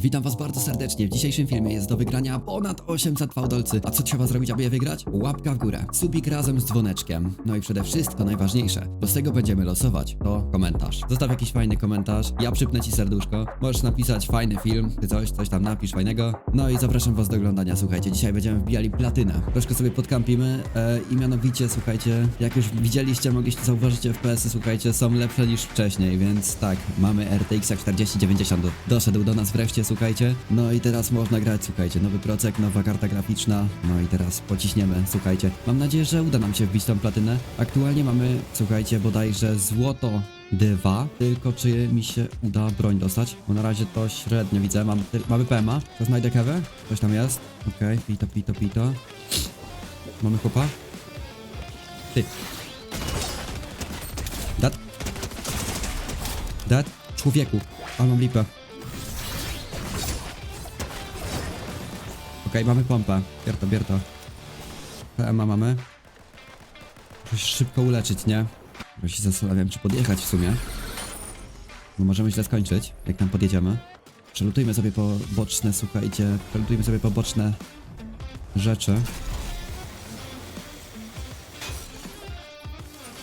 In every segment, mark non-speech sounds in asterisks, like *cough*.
Witam was bardzo serdecznie. W dzisiejszym filmie jest do wygrania ponad 800 fałdolcy. A co trzeba zrobić, aby je wygrać? Łapka w górę, subik razem z dzwoneczkiem. No i przede wszystkim najważniejsze, bo z tego będziemy losować, to komentarz. Zostaw jakiś fajny komentarz, ja przypnę ci serduszko. Możesz napisać fajny film, czy coś, coś tam napisz fajnego. No i zapraszam was do oglądania. Słuchajcie, dzisiaj będziemy wbijali platynę. Troszkę sobie podkampimy e, i mianowicie, słuchajcie, jak już widzieliście, mogliście zauważyć FPS-y, słuchajcie, są lepsze niż wcześniej, więc tak, mamy RTX 4090 do, doszedł do nas wreszcie, słuchajcie. No i teraz można grać, słuchajcie, nowy procek, nowa karta graficzna. No i teraz pociśniemy, słuchajcie. Mam nadzieję, że uda nam się wbić tą platynę. Aktualnie mamy, słuchajcie, bodajże złoto dwa, tylko czy mi się uda broń dostać? Bo na razie to średnio widzę, mam, mamy PMA, to znajdę kewę, coś tam jest, okej, pito, pito, pito. Mamy chłopa? Ty. Dat. Człowieku, ale mam lipę. Okej, mamy pompę. Bier to, bier to. PMA mamy. Muszę się szybko uleczyć, nie? Bo się zastanawiam, czy podjechać w sumie. Bo możemy źle skończyć, jak tam podjedziemy. Przelutujmy sobie po boczne, słuchajcie, przelutujmy sobie po boczne rzeczy.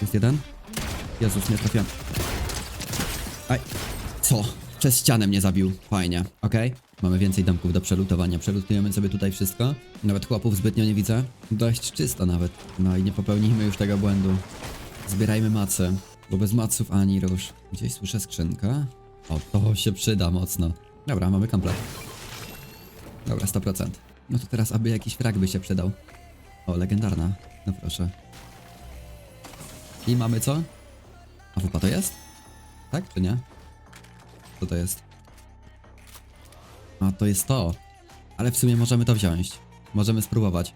Jest jeden? Jezus, nie trafiłem. Aj, co? Przez ścianę mnie zabił. Fajnie, okej. Mamy więcej domków do przelutowania. Przelutujemy sobie tutaj wszystko. Nawet chłopów zbytnio nie widzę. Dość czysto nawet. No i nie popełnijmy już tego błędu. Zbierajmy macy, bo bez maców ani rusz. Gdzieś słyszę skrzynkę. O, to się przyda mocno. Dobra, mamy komplet. Dobra, 100%. No to teraz, aby jakiś frag by się przydał. O, legendarna. No proszę. I mamy co? A wupa to jest? Tak czy nie? Co to jest? A to jest to. Ale w sumie możemy to wziąć. Możemy spróbować.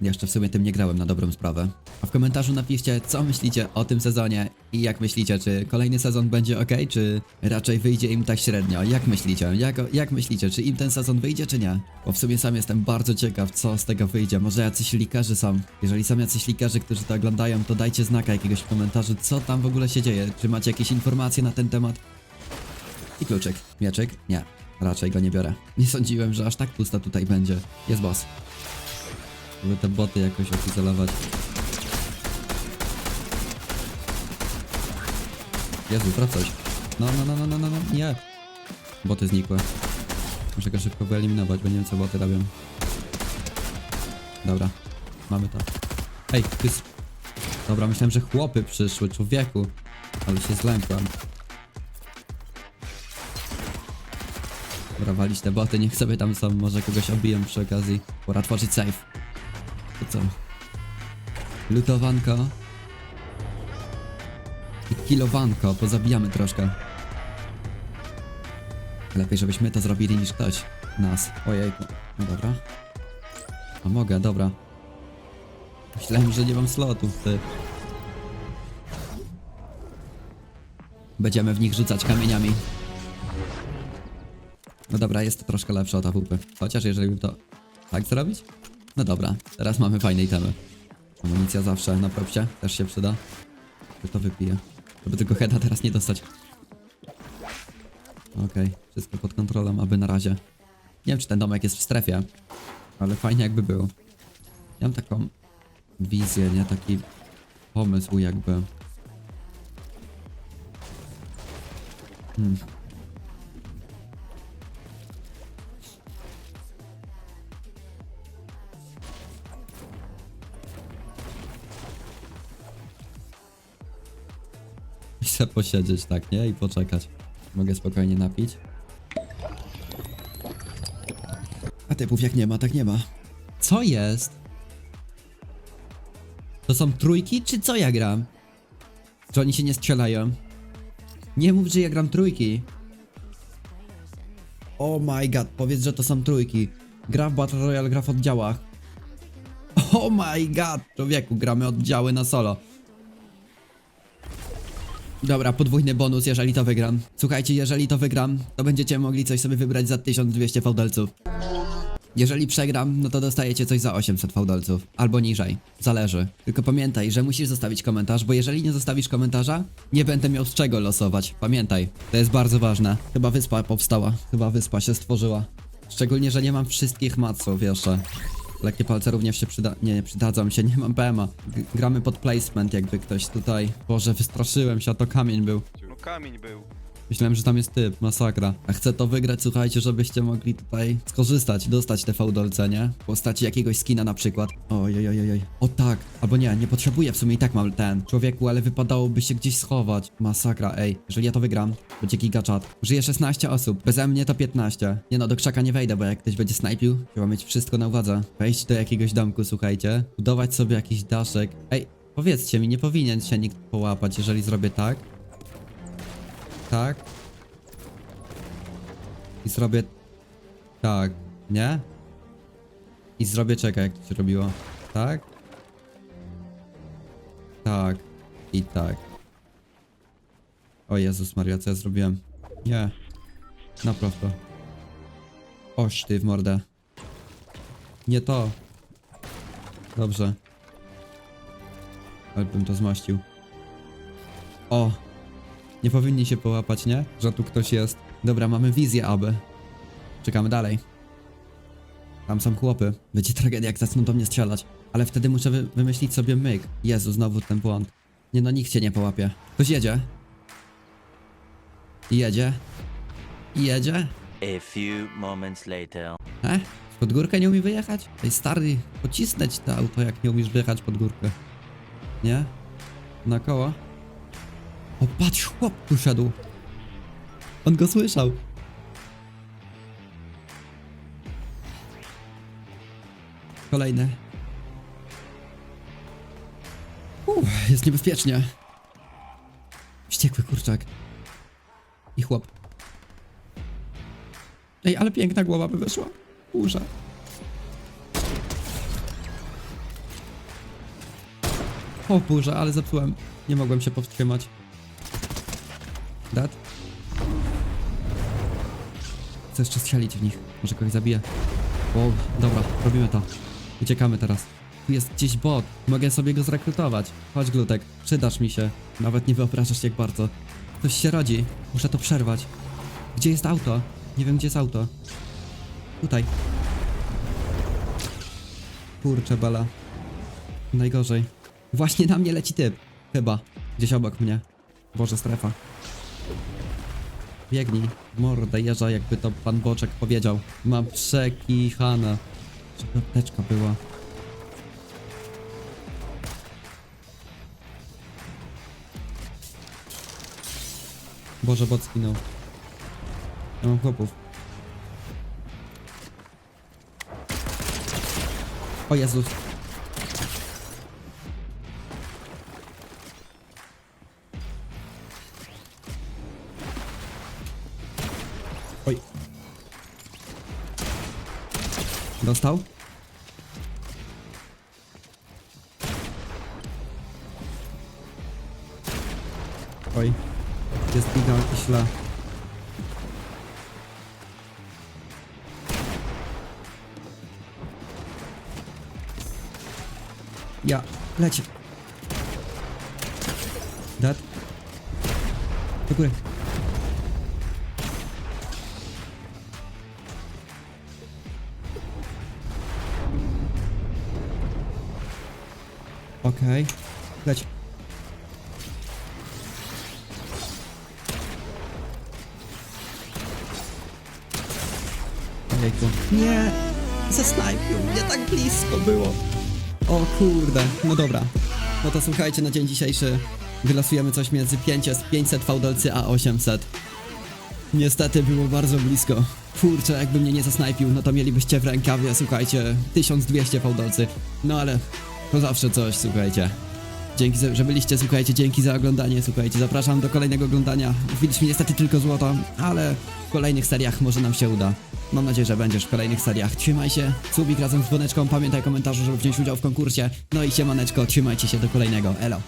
Jeszcze w sumie tym nie grałem na dobrą sprawę. A w komentarzu napiszcie, co myślicie o tym sezonie i jak myślicie, czy kolejny sezon będzie ok, czy raczej wyjdzie im tak średnio. Jak myślicie? Jak, jak myślicie, czy im ten sezon wyjdzie, czy nie? Bo w sumie sam jestem bardzo ciekaw, co z tego wyjdzie. Może jacyś likarzy są. Jeżeli są jacyś likarzy, którzy to oglądają, to dajcie znaka jakiegoś w komentarzu, co tam w ogóle się dzieje. Czy macie jakieś informacje na ten temat? I kluczyk. Mieczyk? Nie. Raczej go nie biorę. Nie sądziłem, że aż tak pusto tutaj będzie. Jest boss. Żeby te boty jakoś odizolować. Jezu, coś. No, no, no, no, no, no, no, nie. Boty znikły. Muszę go szybko wyeliminować, bo nie wiem co boty robią. Dobra, mamy to. Ej, ty. Dobra, myślałem, że chłopy przyszły, człowieku. Ale się zlękłem. Dobra, te boty, niech sobie tam są, może kogoś obiją przy okazji. Pora tworzyć safe. To co? Lutowanko. I kilowanko, pozabijamy troszkę. Lepiej, żebyśmy to zrobili niż ktoś nas. Ojejku. No dobra. A mogę, dobra. Myślałem, że nie mam slotów, ty. Będziemy w nich rzucać kamieniami. No dobra, jest to troszkę lepsze od AWP. Chociaż jeżeli bym to tak zrobić? No dobra, teraz mamy fajne itemy. Amunicja zawsze na propsie, też się przyda. To wypiję. Żeby tylko heada teraz nie dostać. Okej, wszystko pod kontrolą, aby na razie. Nie wiem, czy ten domek jest w strefie, ale fajnie jakby był. Ja mam taką wizję, nie? Taki pomysł jakby. Hmm. Chcę posiedzieć tak, nie? I poczekać. Mogę spokojnie napić. A typów jak nie ma, tak nie ma. Co jest? To są trójki, czy co ja gram? Czy oni się nie strzelają? Nie mów, że ja gram trójki. Oh my god, powiedz, że to są trójki. Gra w Battle Royale, gra w oddziałach. Oh my god, człowieku, gramy oddziały na solo. Dobra, podwójny bonus, jeżeli to wygram. Słuchajcie, jeżeli to wygram, to będziecie mogli coś sobie wybrać za 1200 fałdelców. Jeżeli przegram, no to dostajecie coś za 800 fałdolców. Albo niżej. Zależy. Tylko pamiętaj, że musisz zostawić komentarz, bo jeżeli nie zostawisz komentarza, nie będę miał z czego losować. Pamiętaj. To jest bardzo ważne. Chyba wyspa powstała. Chyba wyspa się stworzyła. Szczególnie, że nie mam wszystkich maców jeszcze. Lekkie palce również się przyda... Nie, nie przydadzą się, *laughs* nie mam PMA. G gramy pod placement, jakby ktoś tutaj... Boże, wystraszyłem się, a to kamień był. No kamień był. Myślałem, że tam jest typ, masakra. A chcę to wygrać, słuchajcie, żebyście mogli tutaj skorzystać, dostać te fałdolce, nie? W postaci jakiegoś skina na przykład. Oj, oj, oj, oj. O tak, albo nie, nie potrzebuję, w sumie i tak mam ten. Człowieku, ale wypadałoby się gdzieś schować. Masakra, ej. Jeżeli ja to wygram, będzie gigaczat. Żyje 16 osób, beze mnie to 15. Nie no, do krzaka nie wejdę, bo jak ktoś będzie snajpił, trzeba mieć wszystko na uwadze. Wejść do jakiegoś domku, słuchajcie. Budować sobie jakiś daszek. Ej, powiedzcie mi, nie powinien się nikt połapać, jeżeli zrobię tak. Tak. I zrobię tak, nie? I zrobię czekaj, jak to się robiło. Tak? Tak. I tak. O Jezus Maria, co ja zrobiłem? Nie. Na prosto. Oś ty w mordę. Nie to. Dobrze. Ale bym to zmaścił. O! Nie powinni się połapać, nie? Że tu ktoś jest. Dobra, mamy wizję, aby. Czekamy dalej. Tam są chłopy. Będzie tragedia, jak zaczną do mnie strzelać. Ale wtedy muszę wy wymyślić sobie myk. Jezu, znowu ten błąd. Nie no, nikt się nie połapie. Ktoś jedzie. Jedzie. Jedzie. A few moments later. E? Pod górkę nie umie wyjechać? Ej, stary, pocisnąć to auto, jak nie umiesz wyjechać pod górkę. Nie? Na koło? O, patrz, chłop tu. On go słyszał. Kolejny. Uff, jest niebezpiecznie. Wściekły kurczak. I chłop. Ej, ale piękna głowa by wyszła. Kurza. O burza, ale zepsułem. Nie mogłem się powstrzymać. Dat? Chcę jeszcze strzelić w nich. Może kogoś zabiję. Wow, dobra, robimy to. Uciekamy teraz. Tu jest gdzieś bot. Mogę sobie go zrekrutować. Chodź, Glutek. Przydasz mi się. Nawet nie wyobrażasz jak bardzo. Ktoś się rodzi. Muszę to przerwać. Gdzie jest auto? Nie wiem, gdzie jest auto. Tutaj. Kurczę, bala. Najgorzej. Właśnie na mnie leci typ. Chyba. Gdzieś obok mnie. Boże, strefa. Biegnij. Mordę jeża, jakby to pan Boczek powiedział. Mam przekichane. Żeby apteczka była. Boże, bot skinął. Ja mam chłopów. O Jezus. Dostał? Oj. Jest giga źle. Ja, leci. Dead. Do góry. Okej. Leć. Ojejku. Nie! Zasnajpił mnie tak blisko było. O kurde, no dobra. No to słuchajcie, na dzień dzisiejszy wylosujemy coś między 500, 500 fałdolcy a 800. Niestety było bardzo blisko. Kurczę, jakby mnie nie zasnajpił, no to mielibyście w rękawie, słuchajcie, 1200 fałdolcy. No ale to zawsze coś, słuchajcie. Dzięki, za, że byliście, słuchajcie, dzięki za oglądanie, słuchajcie, zapraszam do kolejnego oglądania. Wbiliśmy niestety tylko złoto, ale w kolejnych seriach może nam się uda. Mam nadzieję, że będziesz w kolejnych seriach. Trzymaj się, subik razem z dzwoneczką, pamiętaj komentarzu, żeby wziąć udział w konkursie. No i siemaneczko, trzymajcie się do kolejnego, elo.